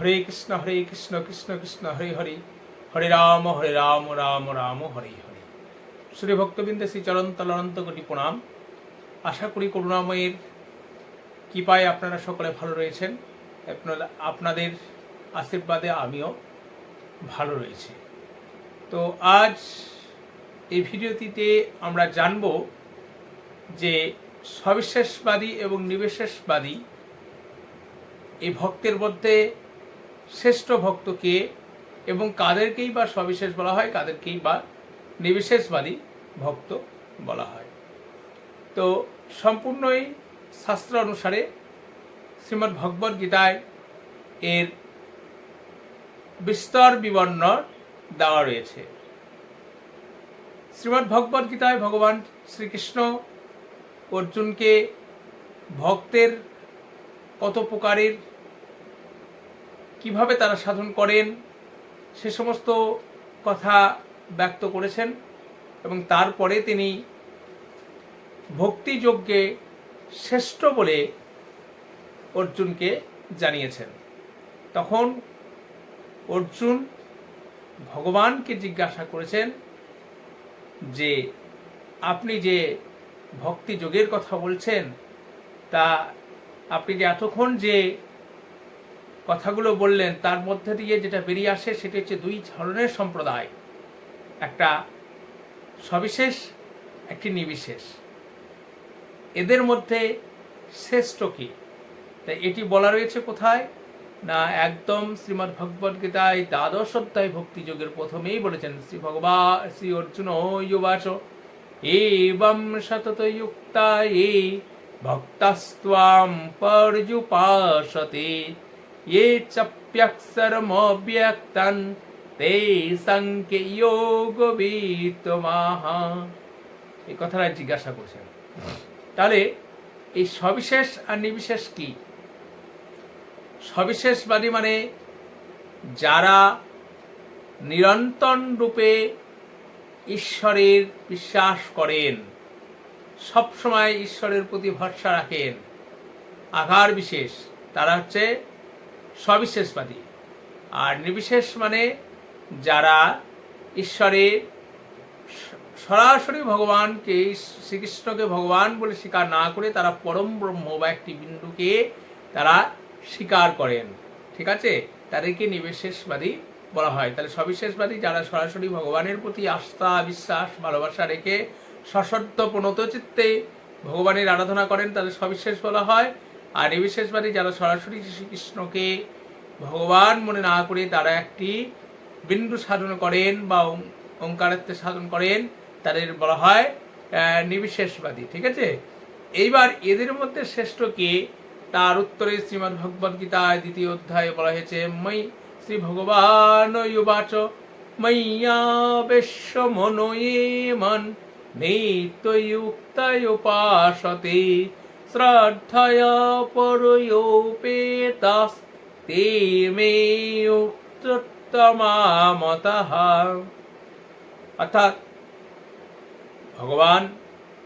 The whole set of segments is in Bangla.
হরে কৃষ্ণ হরে কৃষ্ণ কৃষ্ণ কৃষ্ণ, হরে হরে। হরে রাম হরে রাম রাম রাম, হরে হরে। শ্রী ভক্তবৃন্দে শ্রী চরণ তলন্ত কোটি প্রণাম। আশা করি করুণাময়ের কৃপায় আপনারা সকলে ভালো রয়েছেন। আপনাদের আশীর্বাদে আমিও ভালো রয়েছে। তো আজ এই ভিডিওটিতে আমরা জানব যে সবিশেষবাদী এবং নিবেশেষবাদী এই ভক্তের মধ্যে শ্রেষ্ঠ ভক্ত কে এবং কাদেরকেই বা সবিশেষ বলা হয়, কাদেরকেই বা নিবিশেষবাদী ভক্ত বলা হয়। তো সম্পূর্ণই শাস্ত্র অনুসারে শ্রীমদ্ ভগবদ গীতায় এর বিস্তর বিবর্ণ দেওয়া রয়েছে। শ্রীমদ্ ভগবদ গীতায় ভগবান শ্রীকৃষ্ণ অর্জুনকে ভক্তের কত প্রকারের কীভাবে তারা সাধন করেন, সে সমস্ত কথা ব্যক্ত করেছেন এবং তারপরে তিনি ভক্তিযজ্ঞে শ্রেষ্ঠ বলে অর্জুনকে জানিয়েছেন। তখন অর্জুন ভগবানকে জিজ্ঞাসা করেছেন যে, আপনি যে ভক্তি যোগের কথা বলছেন, তা আপনি যে এতক্ষণ যে কথাগুলো বললেন, তার মধ্যে দিয়ে যেটা বেরিয়ে আসে সেটা হচ্ছে দুই ধরনের সম্প্রদায়। একটা সবিশেষ, একটি নিবিশেষ এদের মধ্যে শ্রেষ্ঠ কি? তাই এটি বলা রয়েছে কোথায়? না, একদম শ্রীমদ্ ভগবদ গীতায় দ্বাদশ অধ্যায় ভক্তিযোগের প্রথমেই বলেছেন, শ্রী ভগবান শ্রী অর্জুন যুবাস এবং সতত যুক্তা এ ভক্তাস্ত্বাম পর্যুপাসতে। ये चप्यक्षरमव्यक्तं ते সঙ্গে যোগ বিত্তমাহা এই কথাটা জিজ্ঞাসা করছেন তাহলে এই সবিশেষ আর নিবিশেষ কি সবিশেষবাদী মানে যারা নিরন্তর রূপে ঈশ্বরের বিশ্বাস করেন সবসময় ঈশ্বরের প্রতি ভরসা রাখেন আঘার বিশেষ তারা হচ্ছে সবিশেষবাদী। আর নির্বিশেষ মানে যারা ঈশ্বরে সরাসরি ভগবানকে, শ্রীকৃষ্ণকে ভগবান বলে স্বীকার না করে তারা পরম ব্রহ্ম বা একটি বিন্দুকে তারা স্বীকার করেন। ঠিক আছে? তাদেরকে নিবেশেষবাদী বলা হয়। তাহলে সবিশেষবাদী যারা সরাসরি ভগবানের প্রতি আস্থা, বিশ্বাস, ভালোবাসা রেখে সশব্দ প্রণত চিত্তে ভগবানের আরাধনা করেন, তাদের সবিশেষ বলা হয়। আর নির্বিশেষবাদী যারা সরাসরি শ্রীকৃষ্ণকে ভগবান মনে না করে তারা একটি বিন্দু সাধন করেন বা ওঙ্কারাত্মে সাধন করেন, তাদের বলা হয় নিবিশেষবাদী, ঠিক আছে? এইবার এদের মধ্যে শ্রেষ্ঠ কে তার উত্তরে শ্রীমদ্ ভগবদ গীতায় দ্বিতীয় অধ্যায়ে বলা হয়েছে মই শ্রী ভগবান যুবাচ ময়্যা বেশ্য মনোয়ে মন নিত্যযুক্তয়োপাসতে শ্রদ্ধয়া পরয়োপেতাস তে মে উত্তমামতঃ অর্থাৎ ভগবান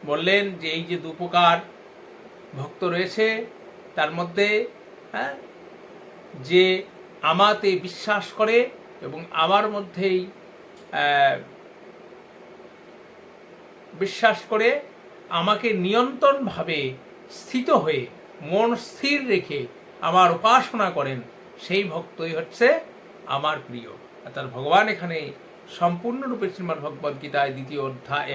বললেন যে এই যে দুপ্রকার ভক্ত রয়েছে, তার মধ্যে হ্যাঁ যে আমাতে বিশ্বাস করে এবং আমার মধ্যেই বিশ্বাস করে আমাকে নিয়ন্ত্রণভাবে স্থিত হয়ে মন স্থির রেখে আমার উপাসনা করেন, সেই ভক্তই হচ্ছে আমার প্রিয়। অর্থাৎ ভগবান এখানে সম্পূর্ণরূপে শ্রীমৎ ভগবদ গীতায় দ্বিতীয় অধ্যায়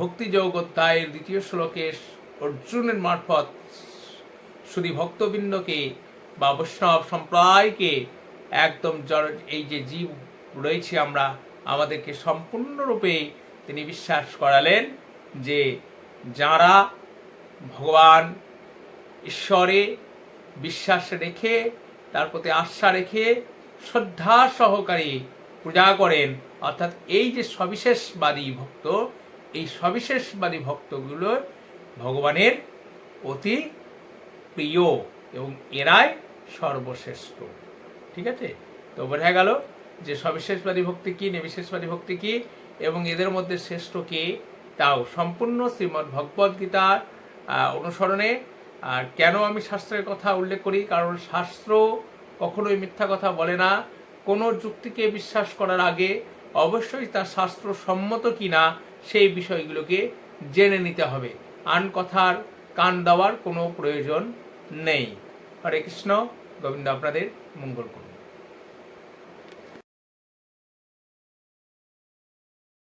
ভক্তিযোগ অধ্যায়ের দ্বিতীয় শ্লোকে অর্জুনের মারফত শুধু ভক্তবৃন্দকে বা বৈষ্ণব সম্প্রদায়কে একদম এই যে জীব রয়েছে আমরা, আমাদেরকে সম্পূর্ণরূপে তিনি বিশ্বাস করালেন যে যারা ভগবান ঈশ্বরে বিশ্বাস রেখে, তার প্রতি আস্থা রেখে শ্রদ্ধা সহকারে পূজা করেন। অর্থাৎ এই যে সবিশেষবাদী ভক্ত, এই সবিশেষবাদী ভক্তগুলো ভগবানের অতি প্রিয় এবং এরাই সর্বশ্রেষ্ঠ। ঠিক আছে? তো বোঝা গেল যে সবিশেষবাদী ভক্তি কি, নিবিশেষবাদী ভক্তি কি, এবং এদের মধ্যে শ্রেষ্ঠ কে? তাও সম্পূর্ণ শ্রীমদ্ ভগবদ গীতার অনুসরণে। আর কেন আমি শাস্ত্রের কথা উল্লেখ করি? কারণ শাস্ত্র কখনোই মিথ্যা কথা বলে না। কোনো যুক্তিকে বিশ্বাস করার আগে অবশ্যই তার শাস্ত্র শাস্ত্রসম্মত কিনা সেই বিষয়গুলোকে জেনে নিতে হবে। আন কথার কান দেওয়ার কোনো প্রয়োজন নেই। হরে কৃষ্ণ, গোবিন্দ আপনাদের মঙ্গল করুন।